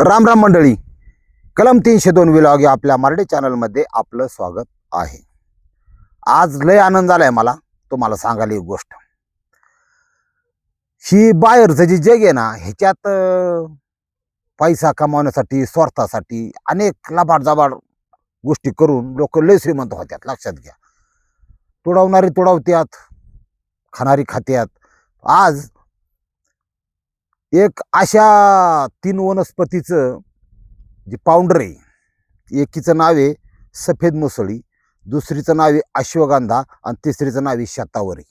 राम राम मंडळी. कलम तीनशे दोन विलॉग या आपल्या मराठी चॅनलमध्ये आपलं स्वागत आहे. आज लय आनंद झालाय मला तुम्हाला सांगायला एक गोष्ट. ही बाहेरचं जे जग आहे ना ह्याच्यात पैसा कमावण्यासाठी स्वार्थासाठी अनेक लबाडजाबाड गोष्टी करून लोक लय श्रीमंत होत्यात लक्षात घ्या. तुडवणारी तुडवत्यात खाणारी खात्यात. आज एक अशा तीन वनस्पतीचं जे पाऊंडर आहे एकीचं नाव आहे सफेद मुसळी दुसरीचं नाव आहे अश्वगंधा आणि तिसरीचं नाव आहे शतावरी.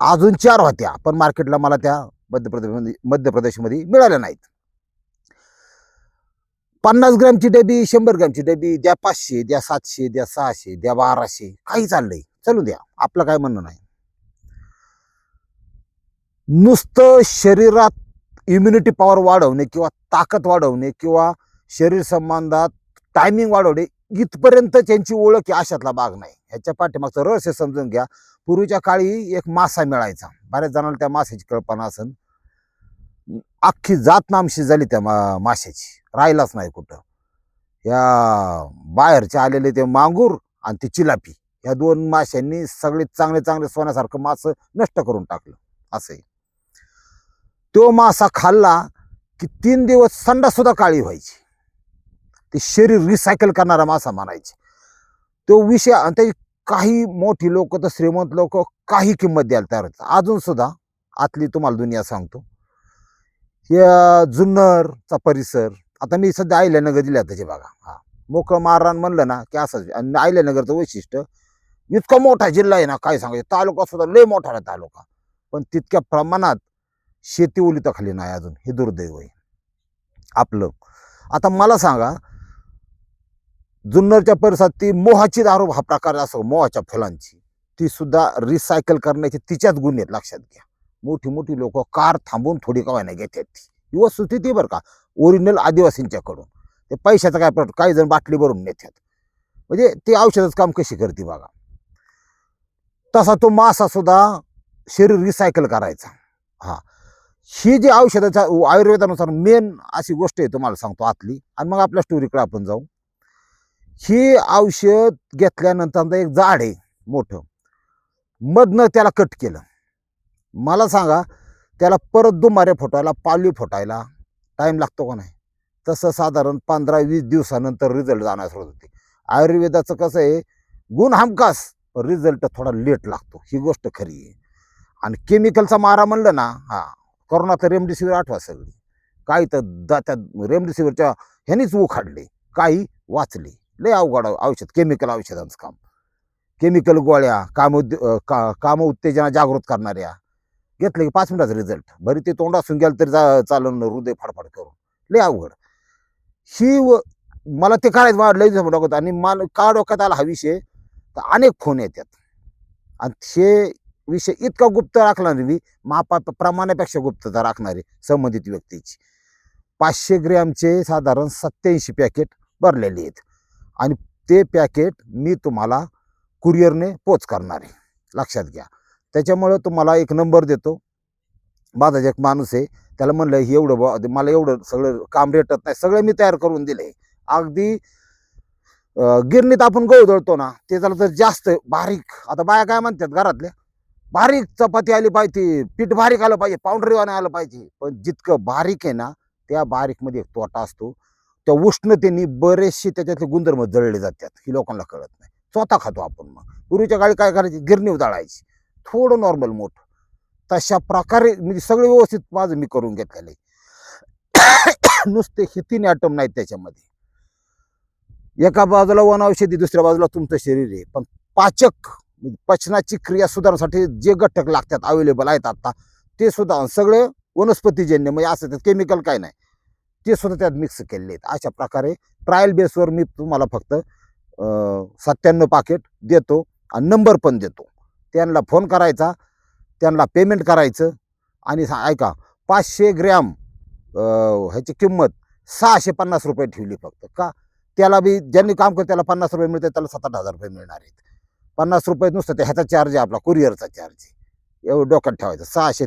अजून चार होत्या पण मार्केटला मला त्या मध्य प्रदेशमध्ये मध्य प्रदेशमध्ये मिळाल्या नाहीत. पन्नास ग्रॅमची डबी शंभर ग्रॅमची डबी द्या पाचशे द्या सातशे द्या सहाशे द्या बाराशे काही चाललंय. चालू द्या आपलं काय म्हणणं नाही. नुसतं शरीरात इम्युनिटी पॉवर वाढवणे किंवा ताकद वाढवणे किंवा शरीर संबंधात टायमिंग वाढवणे इथपर्यंत त्यांची ओळख आहे अशातला भाग नाही. ह्याच्या पाठीमागचं रहस्य समजून घ्या. पूर्वीच्या काळी एक मासा मिळायचा. बऱ्याच जणांना त्या माशाची कल्पना असेल अख्खी जात नामशी झाली त्या मा माशाची. राहिलाच नाही कुठं. या बाहेरचे आलेले ते मांगूर आणि ती चिलापी. या दोन माशांनी सगळे चांगले चांगले सोन्यासारखं मासं नष्ट करून टाकलं. असंही तो मासा खाल्ला की तीन दिवस संडासुद्धा काळी व्हायची. ते शरीर रिसायकल करणारा मासा म्हणायचे. तो विषय आणि त्याची काही मोठी लोक तर श्रीमंत लोक काही किंमत द्यायला तयार होतात. अजूनसुद्धा आतली तुम्हाला दुनिया सांगतो. या जुन्नरचा परिसर आता मी सध्या आयल्यानगर दिल्या त्याचे बघा. हा. मोकळं माररान म्हणलं ना की असंच आणि आयल्यानगरचं वैशिष्ट्य इतका मोठा जिल्हा आहे ना काय सांगायचं? तालुका सुद्धा लय मोठा आहे तालुका. पण तितक्या प्रमाणात शेती ओलिताखाली नाही अजून. हे दुर्दैव आहे. आपलं. आता मला सांगा जुन्नरच्या परिसरात ती मोहाची दारू हा प्रकार असो मोहाच्या फुलांची ती सुद्धा रिसायकल करण्याचे तिच्याच गुण आहेत लक्षात घ्या. मोठी मोठी लोक कार थांबून थोडी का घेतात ती. ही वस्तुस्थिती बरं का. ओरिजिनल आदिवासींच्याकडून. ते पैशाचा काय प्रश्न काही जण बाटली भरून नेतात. म्हणजे ते औषधाचं काम कशी करते बघा. तसा तो मासा सुद्धा शरीर रिसायकल करायचा. हा. ही जी औषधाच्या आयुर्वेदानुसार मेन अशी गोष्ट आहे तुम्हाला सांगतो आतली. आणि मग आपल्या स्टोरीकडे आपण जाऊ. ही औषध घेतल्यानंतर एक झाड आहे मोठं. मधनं त्याला कट केलं. मला सांगा त्याला परत दुमारे फुटायला पालवी फुटायला टाईम लागतो का नाही? तसं साधारण पंधरा वीस दिवसानंतर रिझल्ट जाण्यास सुरुवात होते. आयुर्वेदाचं कसं आहे गुण हमखास रिझल्ट थोडा लेट लागतो. ही गोष्ट खरी आहे. आणि केमिकलचा मारा म्हणलं ना हा कोरोनाचं रेमडेसिवीर आठवा सगळी काही तर दा त्या रेमडेसिवीरच्या ह्यानीच उखाडले. काही वाचले. लय अवघड औषध केमिकल औषधांचं काम. केमिकल गोळ्या काम उद्यो का काम उत्तेजना जागृत करणाऱ्या. घेतले की पाच मिनिटाचा रिझल्ट बरी ते तोंडासून गेलं तरी जा चालवणं हृदय फाडफाड करून. लय अवघड. ही व मला ते काढायचं वाढ लई जमलं डोक्यात आणि मला का डोक्यात आला हा विषय? तर अनेक फोन येतात. आणि ते विषय इतका गुप्त राखला मी मापा प्रमाणापेक्षा गुप्तता राखणारी संबंधित व्यक्तीची. पाचशे ग्रॅमचे साधारण सत्याऐंशी पॅकेट भरलेले आहेत. आणि ते पॅकेट मी तुम्हाला कुरिअरने पोच करणार आहे. लक्षात घ्या. त्याच्यामुळं तुम्हाला एक नंबर देतो. माझा जे एक माणूस आहे त्याला म्हणलं हे एवढं बुवा, मला एवढं सगळं काम रेटत नाही. सगळं मी तयार करून दिले अगदी गिरणीत आपण गहू दळतो ना ते झालं तर जास्त बारीक आता बाया काय म्हणतात घरातल्या बारीक चपाती आली पाहिजे पीठ बारीक आलं पाहिजे पावडरीवाने आलं पाहिजे. पण जितकं बारीक आहे ना त्या बारीकमध्ये एक तोटा असतो. त्या उष्णतेने बरेचसे त्याच्यातले गुणधर्म जळले जातात ही लोकांना कळत नाही. स्वतः खातो आपण मग. पूर्वीच्या काळी काय करायची? गिरणी दळायची थोडं नॉर्मल मोठं. तशा प्रकारे म्हणजे सगळे व्यवस्थित माझं मी करून घेतलेलं नुसते हे तीन ॲटम नाहीत त्याच्यामध्ये. एका बाजूला वन औषधी दुसऱ्या बाजूला तुमचं शरीर आहे. पण पाचक म्हणजे पचनाची क्रिया सुधारण्यासाठी जे घटक लागतात अवेलेबल आहेत आता ते सुद्धा सगळे वनस्पतीजन्य म्हणजे असं त्यात केमिकल काय नाही. ते सुद्धा त्यात मिक्स केलेले आहेत. अशा प्रकारे ट्रायल बेसवर मी तुम्हाला फक्त सत्त्याण्णव पाकिट देतो आणि नंबर पण देतो. त्यांना फोन करायचा त्यांना पेमेंट करायचं आणि ऐका पाचशे ग्रॅम ह्याची किंमत सहाशे पन्नास रुपये ठेवली फक्त. का? त्याला बी ज्यांनी काम करत त्याला पन्नास रुपये मिळते त्याला सात आठ हजार रुपये मिळणार आहेत. पन्नास रुपये नुसतं ते ह्याचा चार्ज आहे आपला कुरिअरचा चार्ज एवढं डोक्यात ठेवायचं. सहाशे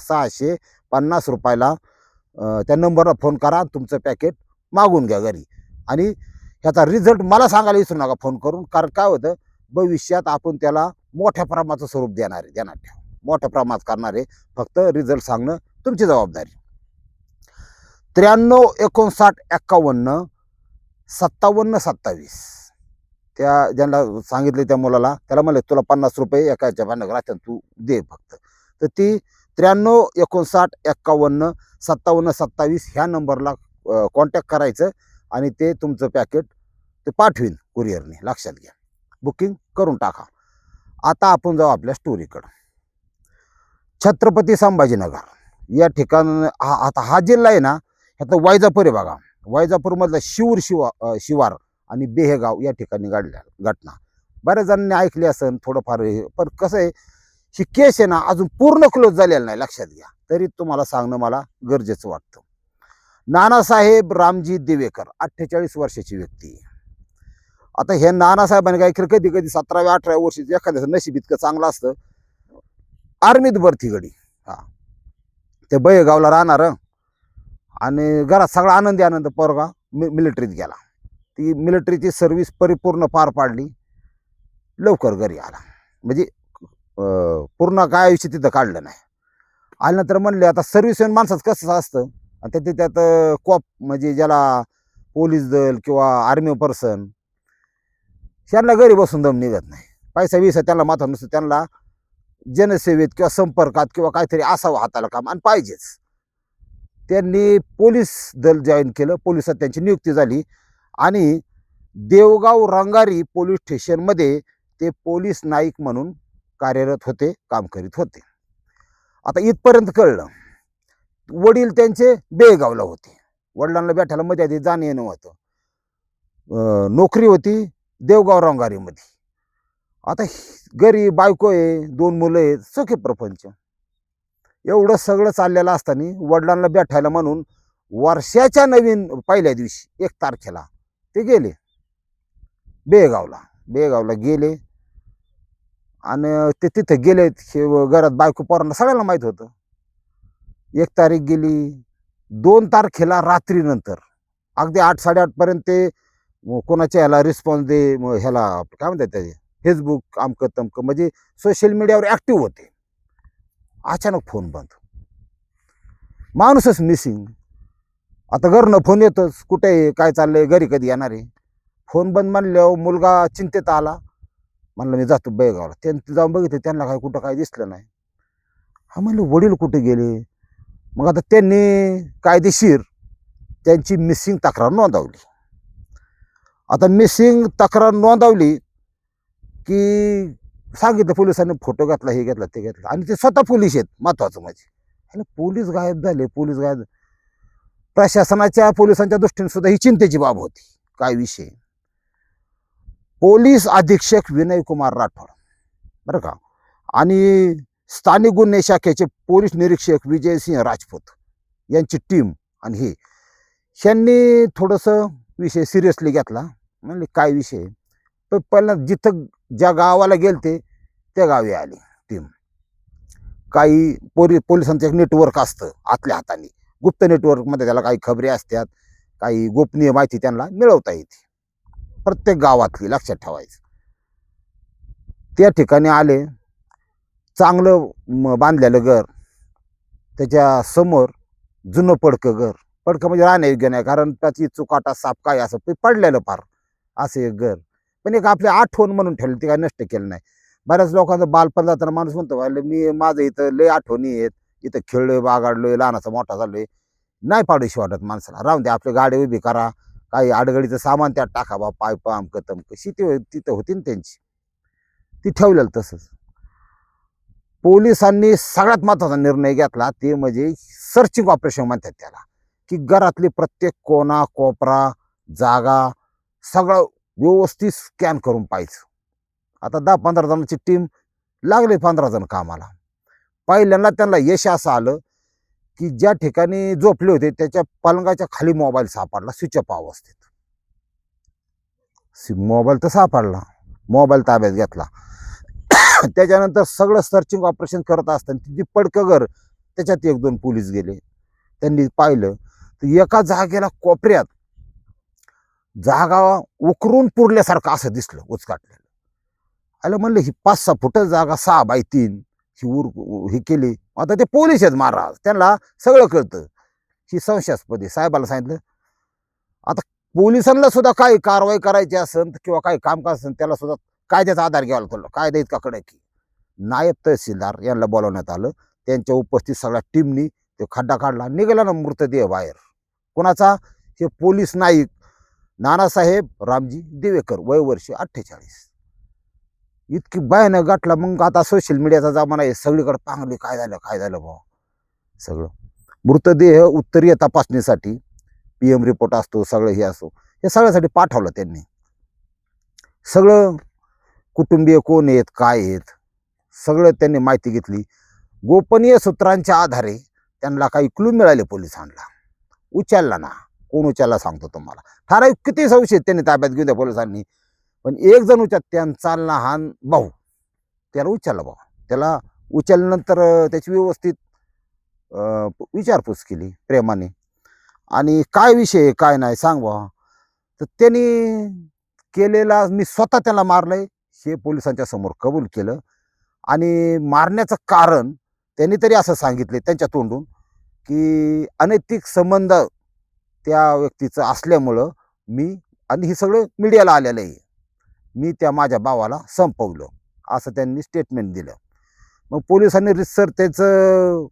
सहाशे पन्नास रुपयाला त्या नंबरला फोन करा तुमचं पॅकेट मागून घ्या घरी. आणि ह्याचा रिझल्ट मला सांगायला विसरू नका फोन करून कारण काय होतं भविष्यात आपण त्याला मोठ्या प्रमाणाचं स्वरूप देणार आहे देणार ठेवा. मोठ्या प्रमाणात करणार आहे फक्त रिझल्ट सांगणं तुमची जबाबदारी. त्र्याण्णव एकोणसाठ एक्कावन्न सत्तावन्न सत्तावीस. त्या ज्यांना सांगितले त्या मुलाला त्याला म्हणले तुला पन्नास रुपये एकाच्या भांडक राहत्या तू दे फक्त. तर ती त्र्याण्णव एकोणसाठ एक्कावन्न सत्तावन्न सत्तावीस ह्या नंबरला कॉन्टॅक्ट करायचं आणि ते तुमचं पॅकेट ते पाठवीन कुरिअरने लक्षात घ्या. बुकिंग करून टाका. आता आपण जाऊ आपल्या स्टोरीकडं छत्रपती संभाजीनगर. या ठिकाण हा आता हा जिल्हा आहे ना ह्यात वायजापूर आहे बघा. वैजापूरमधला शिवूर शिवा शिवार. आणि बेहेगाव या ठिकाणी घडल्या घटना. बऱ्याच जणांनी ऐकली असेल थोडंफार हे पण कसं आहे ही केस आहे ना अजून पूर्ण क्लोज झालेला नाही लक्षात घ्या. तरी तुम्हाला सांगणं मला गरजेचं वाटतं. नानासाहेब रामजी दिवेकर अठ्ठेचाळीस वर्षाची व्यक्ती आता हे नानासाहेबांनी काय केलं? कधी कधी सतराव्या अठराव्या वर्षी एखाद्याचं नशीब इतकं चांगलं असतं. आर्मीत भरती घडी हा. ते बयगावला राहणार आणि घरात सगळा आनंदी आनंद पोरगा मि मिलिटरीत गेला. ती मिलिटरीची सर्व्हिस परिपूर्ण पार पाडली. लवकर घरी आला. म्हणजे पूर्ण काय आयुष्य तिथं काढलं नाही. आल्यानंतर म्हणले आता सर्व्हिसमॅन माणसाचं कसं असतं? आणि त्यात त्यात कॉप म्हणजे ज्याला पोलीस दल किंवा आर्मी पर्सन त्यांना घरी बसून दम निघत नाही. पैसा विसा त्यांना माथा नसतं. त्यांना जनसेवेत किंवा संपर्कात किंवा काहीतरी असावं हाताला काम आणि पाहिजेच. त्यांनी पोलीस दल जॉईन केलं. पोलिसात त्यांची नियुक्ती झाली. आणि देवगाव रंगारी पोलीस स्टेशनमध्ये ते पोलीस नाईक म्हणून कार्यरत होते काम करीत होते. आता इथपर्यंत कळलं. वडील त्यांचे बेगावला होते. वडिलांना भेटायला मध्ये आधी जाणं येणं होतं. नोकरी होती देवगाव रंगारीमध्ये. आता गरीब घरी बायको आहे दोन मुलं आहेत सुखी प्रपंच. एवढं सगळं चाललेलं असताना वडिलांना भेटायला म्हणून वर्षाच्या नवीन पहिल्या दिवशी एक तारखेला ते गेले. बेगावला बेगावला गेले. आणि ते तिथं गेले. हे घरात बायको पोरांना सगळ्यांना माहीत होतं. एक तारीख गेली. दोन तारखेला रात्रीनंतर अगदी आठ साडेआठपर्यंत ते कोणाच्या ह्याला रिस्पॉन्स दे मग ह्याला काय म्हणतात त्याचे फेसबुक आमकं तमकं. म्हणजे सोशल मीडियावर ॲक्टिव्ह होते. अचानक फोन बंद. माणूसच मिसिंग आता घरनं फोन येतोच कुठे आहे काय चाललंय घरी कधी येणार आहे? फोन बंद म्हणल्यावर मुलगा चिंतेत आला. म्हणलं मी जातो बेळगावला. त्यांनी जाऊन बघितलं त्यांना काय कुठं काय दिसलं नाही. हा म्हणलं वडील कुठे गेले? मग आता त्यांनी कायदेशीर त्यांची मिसिंग तक्रार नोंदवली. आता मिसिंग तक्रार नोंदवली की सांगितलं पोलिसांनी फोटो घातला हे घेतला ते घेतला. आणि ते स्वतः पोलीस आहेत महत्त्वाचं म्हणजे. पोलीस गायब झाले पोलीस गायब प्रशासनाच्या पोलिसांच्या दृष्टीने सुद्धा ही चिंतेची बाब होती. काय विषय? पोलीस अधीक्षक विनय कुमार राठोड. बरं का? आणि स्थानिक गुन्हे शाखेचे पोलीस निरीक्षक विजयसिंह राजपूत यांची टीम आणि हे. यांनी थोडंसं विषय सिरियसली घेतला. म्हणले काय विषय? पण पहिला जिथं ज्या गावाला गेलते त्या गावी आली टीम काही पोरी पोलिसांचं एक नेटवर्क असतं आतल्या हाताने. गुप्त नेटवर्कमध्ये त्याला काही खबरी असतात काही गोपनीय माहिती त्यांना मिळवता येते. प्रत्येक गावातली लक्षात ठेवायचं. त्या ठिकाणी आले चांगलं बांधलेलं घर त्याच्यासमोर जुनं पडकं घर. पडकं म्हणजे राहण्यायोग्य नाही कारण त्याची चुकाटा साप काय असं ते पडलेलं फार असं एक घर. पण एक आपली आठवण म्हणून ठेवली ते काय नष्ट केलं नाही. बऱ्याच लोकांचं बालपण जाताना माणूस म्हणतो मी माझं इथं लय आठवणी आहेत. इथं खेळलोय बागाडलोय लहानाचा मोठा झालोय. नाही पाडूशी वाटत माणसाला. राहून दे आपली गाडी उभी करा. काही आडगडीचं सामान त्यात टाका बा पायप अमकं तमकं शेती तिथं होती ना त्यांची. ती ठेवलेलं तसंच. पोलिसांनी सगळ्यात महत्त्वाचा निर्णय घेतला ते म्हणजे सर्चिंग ऑपरेशन म्हणतात त्याला. की घरातली प्रत्येक कोना कोपरा जागा सगळं व्यवस्थित स्कॅन करून पाहायचं. आता दहा पंधरा जणांची टीम लागली पंधरा जण कामाला. पहिल्यांदा त्यांना यश असं आलं की ज्या ठिकाणी झोपले होते त्याच्या पलंगाच्या खाली मोबाईल सापडला स्विच ऑफ अवस्थेत. मोबाईल तर सापडला मोबाईल ताब्यात घेतला. त्याच्यानंतर सगळं सर्चिंग ऑपरेशन करत असताना तिथे पडकं घर त्याच्यात एक दोन पोलीस गेले. त्यांनी पाहिलं तर एका जागेला कोपऱ्यात जागा उकरून पुरल्यासारखं असं दिसलं उचकाटलेलं आलं म्हणलं ही पाच सहा फुट जागा सहा बाय तीन. ही उर हे केली. आता ते पोलीस आहेत महाराज. त्यांना सगळं कळतं. ही संशयास्पद आहे. साहेबाला सांगितलं आता पोलिसांना सुद्धा काही कारवाई करायची असेल किंवा काही कामकाज असेल त्याला सुद्धा कायद्याचा आधार घ्यावा लागतो. कायदा इतका कडक की नायब तहसीलदार यांना बोलवण्यात आलं. त्यांच्या उपस्थित सगळ्या टीमनी ते खड्डा काढला. निघाला ना मृतदेह बाहेर. कोणाचा? हे पोलीस नाईक. नानासाहेब रामजी देवेकर वय वर्ष अठ्ठेचाळीस. इतकी बायनं गाठला मग आता सोशल मीडियाचा जमाना आहे. सगळीकडे पांगली काय झालं काय झालं भाऊ? सगळं. मृतदेह उत्तरीय तपासणीसाठी पी एम रिपोर्ट असतो सगळं हे असो हे सगळ्यासाठी पाठवलं त्यांनी. सगळं कुटुंबीय कोण आहेत काय आहेत सगळं त्यांनी माहिती घेतली. गोपनीय सूत्रांच्या आधारे त्यांना काही क्लू मिळाले पोलिसांना. उचलला ना. कोण उचलला सांगतो तुम्हाला. ठराविक किती संशयित त्यांनी ताब्यात घेऊन द्या पोलिसांनी पण एक जण उचल त्यांचा लहान भाऊ त्याला उचलला भाऊ त्याला उचलल्यानंतर त्याची व्यवस्थित विचारपूस केली प्रेमाने. आणि काय विषय आहे, काय नाही सांग बा. तर त्यांनी केलेला मी स्वतः त्याला मारलंय हे पोलिसांच्या समोर कबूल केलं. आणि मारण्याचं कारण त्यांनी तरी असं सांगितले त्यांच्या तोंडून की अनैतिक संबंध त्या व्यक्तीचं असल्यामुळं मी आणि हे सगळं मीडियाला आलेलं आहे. मी त्या माझ्या भावाला संपवलं. असं त्यांनी स्टेटमेंट दिलं. मग पोलिसांनी रितसर त्याचं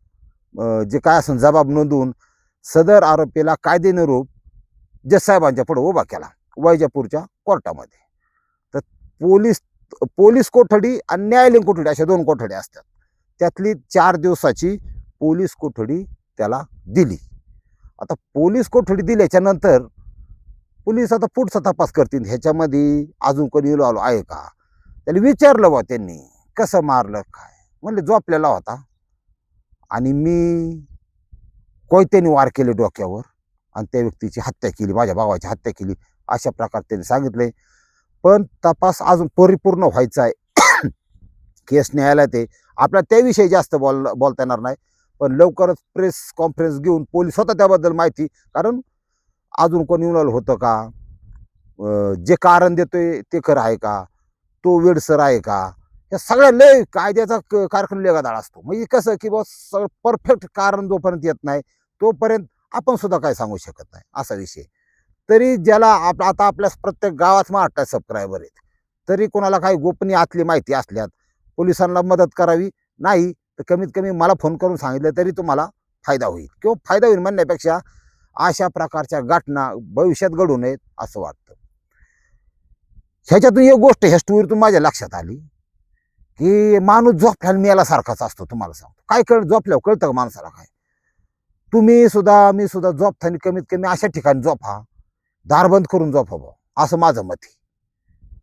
जे काय असं जबाब नोंदवून सदर आरोपीला कायदेनुरूप जजसाहेबांच्या पुढं उभा केला वैजापूरच्या कोर्टामध्ये. तर पोलीस पोलीस कोठडी आणि न्यायालयीन कोठडी अशा दोन कोठड्या असतात. त्यातली चार दिवसाची पोलीस कोठडी त्याला दिली. आता पोलीस कोठडी दिल्याच्यानंतर पोलीस आता पुढचा तपास करतील. ह्याच्यामध्ये अजून कोणी आलो आहे का? त्याला विचारलं बा त्यांनी. कसं मारलं काय? म्हणले आपल्याला होता. आणि मी कोयत्याने वार केले डोक्यावर. आणि त्या व्यक्तीची हत्या केली माझ्या भावाची हत्या केली. अशा प्रकारे त्यांनी सांगितले पण तपास अजून परिपूर्ण व्हायचा आहे. केस न्यायालयात आहे. आपल्याला त्याविषयी जास्त बोल बोलता येणार नाही. पण लवकरच प्रेस कॉन्फरन्स घेऊन पोलीस स्वतः त्याबद्दल माहिती. कारण अजून कोणी इन्व्हॉल्व होतं का? जे कारण देतोय ते खरं आहे का? तो वेडसर आहे का? या सगळ्या लय कायद्याचा कारखाना लेगादाळ असतो. म्हणजे कसं की बस सगळं परफेक्ट कारण जोपर्यंत येत नाही तोपर्यंत आपण सुद्धा काय सांगू शकत नाही. असा विषय. तरी ज्याला आप आता आपल्या प्रत्येक गावात महाराष्ट्रात सबस्क्रायबर आहेत. तरी कोणाला काही गोपनीय आतली माहिती असल्यात पोलिसांना मदत करावी. नाही तर कमीत कमी मला फोन करून सांगितलं तरी तुम्हाला फायदा होईल. किंवा फायदा होईल म्हणण्यापेक्षा अशा प्रकारच्या घटना भविष्यात घडू नयेत असं वाटतं. ह्याच्यातून एक गोष्ट ह्या स्टोरीतून माझ्या लक्षात आली की माणूस झोपल्याला मेल्यासारखाच असतो तुम्हाला सांगतो. काय कळ झोपल्यावर कळतं का माणसाला काय? तुम्ही सुद्धा मी सुद्धा झोपताना कमीत कमी अशा ठिकाणी झोपा. दार बंद करून झोपा बा असं माझं मत आहे.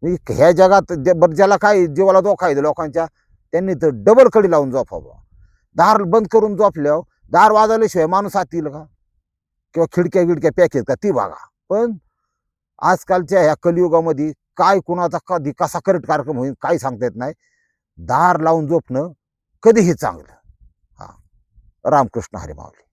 म्हणजे ह्या जगात बरं ज्याला काय जीवाला धोका आहे लोकांच्या त्यांनी तर डबल कडी लावून झोपावं दार बंद करून झोपल्यावर दार वाजवल्याशिवाय माणूस आत येईल का? किंवा खिडक्या बिडक्या पॅक आहेत का ती बघा. पण आजकालच्या ह्या कलियुगामध्ये काय कुणाचा कधी कसा करट कार्यक्रम होईल काही सांगता येत नाही. दार लावून झोपणं कधीही चांगलं. हां. रामकृष्ण हरिमावली